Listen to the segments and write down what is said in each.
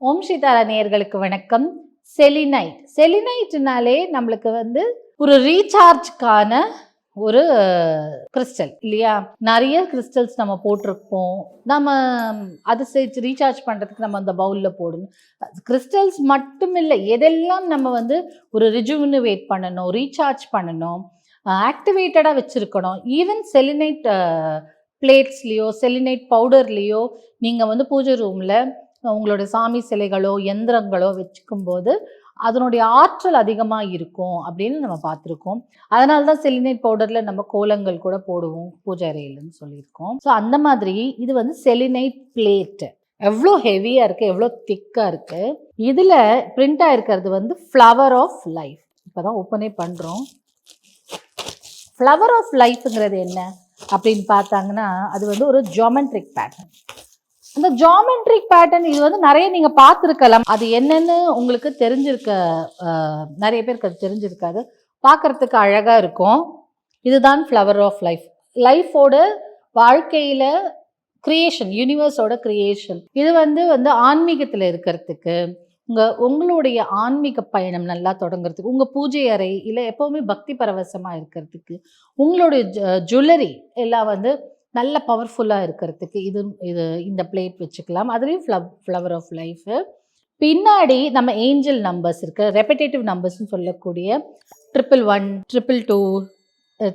ஓம் சீதாரா நேர்களுக்கு வணக்கம். செலினைட். செலினைட்னாலே நம்மளுக்கு வந்து ஒரு ரீசார்ஜ்க்கான ஒரு கிறிஸ்டல் இல்லையா? நிறைய கிறிஸ்டல்ஸ் நம்ம போட்டிருப்போம். நம்ம அது ரீசார்ஜ் பண்ணுறதுக்கு நம்ம அந்த பவுலில் போடணும். கிறிஸ்டல்ஸ் மட்டும் இல்லை எதெல்லாம் நம்ம வந்து ஒரு ரிஜுவினுவேட் பண்ணணும் ரீசார்ஜ் பண்ணணும் ஆக்டிவேட்டடாக வச்சுருக்கணும். ஈவன் செலினைட் பிளேட்ஸ்லேயோ செலினைட் பவுடர்லேயோ நீங்கள் வந்து பூஜை ரூமில் உங்களோட சாமி சிலைகளோ எந்திரங்களோ வச்சுக்கும்போது அதனுடைய ஆற்றல் அதிகமாக இருக்கும் அப்படின்னு நம்ம பார்த்துருக்கோம். அதனால தான் செலினைட் பவுடரில் நம்ம கோலங்கள் கூட போடுவோம் பூஜை அறையிலன்னு சொல்லியிருக்கோம். ஸோ அந்த மாதிரி இது வந்து செலினைட் பிளேட்டு எவ்வளோ ஹெவியாக இருக்குது எவ்வளோ திக்காக இருக்குது இதில் பிரிண்ட் ஆகிருக்கிறது வந்து ஃப்ளவர் ஆஃப் லைஃப் இப்போ தான் ஓப்பனே பண்ணுறோம் ஃப்ளவர் ஆஃப் லைஃப்ங்கிறது என்ன அப்படின்னு பார்த்தாங்கன்னா அது வந்து ஒரு ஜாமெட்ரிக் பேட்டர்ன் இந்த ஜாமெட்ரிக் பேட்டர்ன் இது வந்து நிறைய நீங்க பார்த்துருக்கலாம். அது என்னன்னு உங்களுக்கு தெரிஞ்சிருக்க நிறைய பேருக்கு அது தெரிஞ்சிருக்காது. பார்க்கறதுக்கு அழகா இருக்கும். இதுதான் ஃப்ளவர் ஆஃப் லைஃப் லைஃபோட வாழ்க்கையில கிரியேஷன் யூனிவர்ஸோட கிரியேஷன் இது வந்து வந்து ஆன்மீகத்தில் இருக்கிறதுக்கு உங்கள் உங்களுடைய ஆன்மீக பயணம் நல்லா தொடங்குறதுக்கு உங்கள் பூஜை அறை இல்லை எப்போவுமே பக்தி பரவசமாக இருக்கிறதுக்கு உங்களுடைய ஜுவல்லரி எல்லாம் வந்து நல்ல பவர்ஃபுல்லாக இருக்கிறதுக்கு இது இது இந்த பிளேட் வச்சுக்கலாம். அதுலேயும் ஃப்ளவ் ஃப்ளவர் ஆஃப் லைஃபு பின்னாடி நம்ம ஏஞ்சல் நம்பர்ஸ் இருக்குது ரெப்படேட்டிவ் நம்பர்ஸ்னு சொல்லக்கூடிய triple one triple two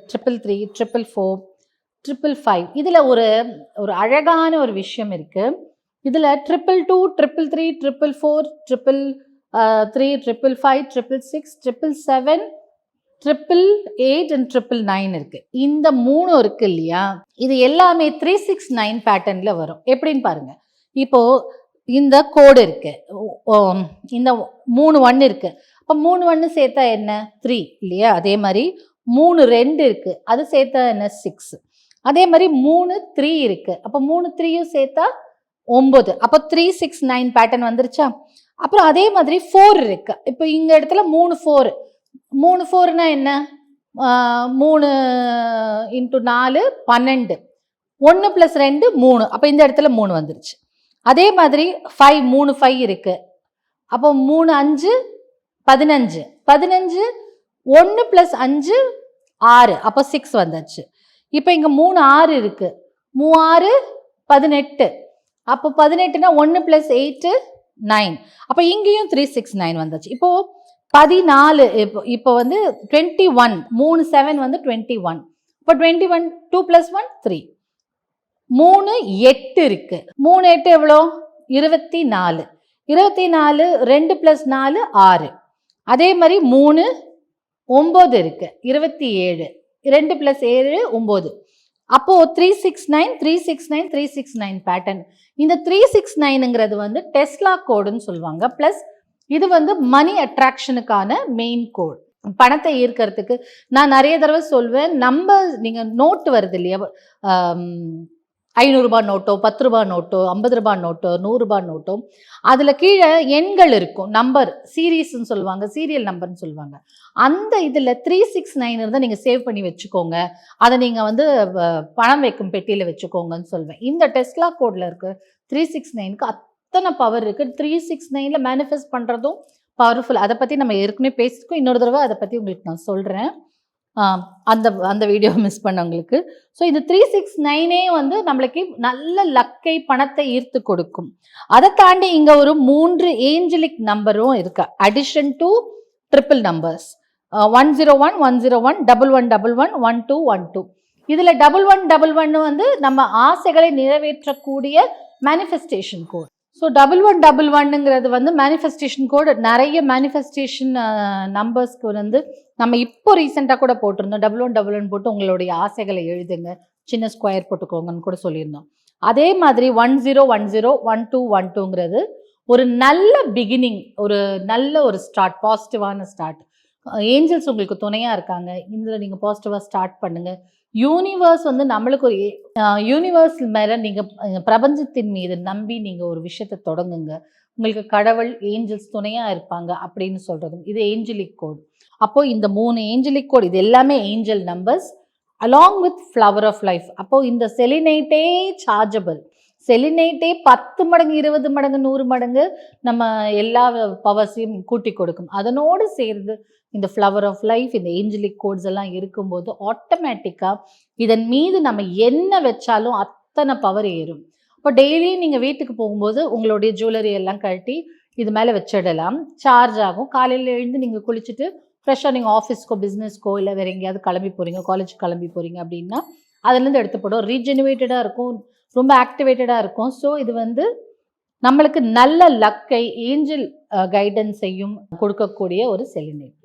triple three triple four triple five இதில் ஒரு ஒரு அழகான ஒரு விஷயம் இருக்குது இதில் triple two triple three triple four triple three triple five triple six triple seven triple eight and triple nine இருக்கு. இந்த மூணும் இருக்கு இல்லையா? இது எல்லாமே த்ரீ சிக்ஸ் நைன் பேட்டர்ன்ல வரும். எப்படின்னு பாருங்க. இப்போ இந்த கோடு இருக்கு. இந்த மூணு ஒன்று இருக்கு. அப்போ மூணு ஒன்று சேர்த்தா என்ன? த்ரீ இல்லையா? அதே மாதிரி மூணு ரெண்டு இருக்கு. அது சேர்த்தா என்ன? சிக்ஸ் அதே மாதிரி மூணு த்ரீ இருக்கு. அப்போ மூணு த்ரீயும் சேர்த்தா ஒம்பது அப்போ த்ரீ சிக்ஸ் நைன் பேட்டர்ன் வந்துருச்சா? அப்புறம் அதே மாதிரி ஃபோர் இருக்கு. இப்போ இந்த இடத்துல மூணு ஃபோர் மூணு ஃபோர்னா என்ன? மூணு இன்ட்டு நாலு பன்னெண்டு. ஒன்று ப்ளஸ் ரெண்டு மூணு. அப்போ இந்த இடத்துல மூணு வந்துருச்சு. அதே மாதிரி ஃபைவ் மூணு ஃபைவ் இருக்குது அப்போ மூணு அஞ்சு பதினஞ்சு. பதினஞ்சு ஒன்று ப்ளஸ் அஞ்சு ஆறு. அப்போ சிக்ஸ் வந்துச்சு இப்போ இங்கே மூணு ஆறு இருக்கு. மூவாறு பதினெட்டு. அப்போ பதினெட்டுனா ஒன்று ப்ளஸ் எயிட்டு நைன் அப்போ இங்கேயும் த்ரீ சிக்ஸ் நைன் வந்துச்சு. இப்போது பதினாலு இப்போ இப்போ வந்து டுவெண்ட்டி ஒன் மூணு செவன் வந்து டுவெண்ட்டி ஒன் இப்போ twenty one two plus one three மூணு எட்டு இருக்கு. மூணு எட்டு எவ்வளோ? இருபத்தி நாலு இருபத்தி நாலு ரெண்டு ப்ளஸ் நாலு ஆறு. அதே மாதிரி மூணு ஒம்பது இருக்கு. இருபத்தி ஏழு ரெண்டு ப்ளஸ் ஏழு ஒம்பது. அப்போ three six nine three six nine three six nine pattern இந்த த்ரீ சிக்ஸ் நைனுங்கிறது வந்து டெஸ்லா கோடுன்னு சொல்லுவாங்க. ப்ளஸ் இது வந்து மணி அட்ராக்ஷனுக்கான மெயின் கோட் பணத்தை ஈர்க்கறதுக்கு நான் நிறைய தடவை சொல்வேன் நம்ம நீங்க நோட்டு வருது இல்லையா? ஐநூறுரூபா நோட்டோ பத்து ரூபா நோட்டோ ஐம்பது ரூபா நோட்டோ நூறுரூபா நோட்டோ அதில் கீழே எண்கள் இருக்கும் நம்பர் சீரீஸ்ன்னு சொல்லுவாங்க சீரியல் நம்பர்னு சொல்லுவாங்க. அந்த இதில் த்ரீ சிக்ஸ் நைன் இருந்தால் நீங்கள் சேவ் பண்ணி வச்சுக்கோங்க. அதை நீங்கள் வந்து பணம் வைக்கும் பெட்டியில் வச்சுக்கோங்கன்னு சொல்வேன். இந்த டெஸ்லா கோடில் இருக்க த்ரீ சிக்ஸ் நைனுக்கு அத்தனை பவர் இருக்குது த்ரீ சிக்ஸ் நைனில் மேனிஃபெஸ்ட் பண்ணுறதும் பவர்ஃபுல் அதை பற்றி நம்ம ஏற்கனவே பேசியிருக்கோம். இன்னொரு தடவை அதை பற்றி உங்களுக்கு நான் சொல்கிறேன் அந்த அந்த வீடியோ மிஸ் பண்ணவங்களுக்கு. ஸோ இந்த த்ரீ சிக்ஸ் நைனே வந்து நம்மளுக்கு நல்ல லக்கை பணத்தை ஈர்த்து கொடுக்கும். அதை தாண்டி இங்கே ஒரு மூன்று ஏஞ்சலிக் நம்பரும் இருக்கு. Addition to triple numbers one zero one one zero one double one double one one two one two இதில் டபுள் ஒன் டபுள் ஒன் வந்து நம்ம ஆசைகளை நிறைவேற்றக்கூடிய manifestation code so double one double ஒன்னுங்கிறது வந்து மேனிஃபெஸ்டேஷன் கோடு நிறைய மேனிஃபெஸ்டேஷன் நம்பர்ஸ்க்கு வந்து நம்ம இப்போ ரீசெண்டாக கூட போட்டிருந்தோம். டபுள் ஒன் டபுள் ஒன் போட்டு உங்களுடைய ஆசைகளை எழுதுங்க. சின்ன ஸ்கொயர் போட்டுக்கோங்கன்னு கூட சொல்லியிருந்தோம். அதே மாதிரி one zero one zero one two one டூங்கிறது ஒரு நல்ல பிகினிங் ஒரு நல்ல ஒரு ஸ்டார்ட் பாசிட்டிவான ஸ்டார்ட் ஏஞ்சல்ஸ் உங்களுக்கு துணையாக இருக்காங்க. இதில் நீங்கள் பாசிட்டிவாக ஸ்டார்ட் பண்ணுங்கள் யூனிவர்ஸ் வந்து நம்மளுக்கு ஒரு யூனிவர்ஸ் மேலே நீங்கள் பிரபஞ்சத்தின் மீது நம்பி நீங்கள் ஒரு விஷயத்தை தொடங்குங்க. உங்களுக்கு கடவுள் ஏஞ்சல்ஸ் துணையாக இருப்பாங்க அப்படின்னு சொல்கிறதும் இது ஏஞ்சலிக் கோட் அப்போது இந்த மூணு ஏஞ்சலிக் கோட் இது எல்லாமே angel numbers along with flower of life அப்போது இந்த செலினைட்டே சார்ஜபிள் செலினைட்டே பத்து மடங்கு இருபது மடங்கு நூறு மடங்கு நம்ம எல்லா பவர்ஸையும் கூட்டி கொடுக்கும். அதனோடு சேர்ந்து இந்த ஃப்ளவர் ஆஃப் லைஃப் இந்த ஏஞ்சலிக் கோட்ஸ் எல்லாம் இருக்கும்போது ஆட்டோமேட்டிக்காக இதன் மீது நம்ம என்ன வச்சாலும் அத்தனை பவர் ஏறும். இப்போ டெய்லியும் நீங்கள் வீட்டுக்கு போகும்போது உங்களுடைய ஜுவல்லரி எல்லாம் கழட்டி இது மேலே வச்சிடலாம். சார்ஜ் ஆகும். காலையில் எழுந்து நீங்கள் குளிச்சுட்டு ஃப்ரெஷ்ஷாக நீங்கள் ஆஃபீஸ்க்கோ பிஸ்னஸ்க்கோ இல்லை வேறு எங்கேயாவது கிளம்பி போகிறீங்க காலேஜ் கிளம்பி போகிறீங்க அப்படின்னா அதுலேருந்து எடுத்துப்படும் ரீஜெனுவேட்டடாக இருக்கும். ரொம்ப ஆக்டிவேட்டடாக இருக்கும். ஸோ இது வந்து நம்மளுக்கு நல்ல லக்கை ஏஞ்சல் கைடன்ஸையும் கொடுக்கக்கூடிய ஒரு செலினேட்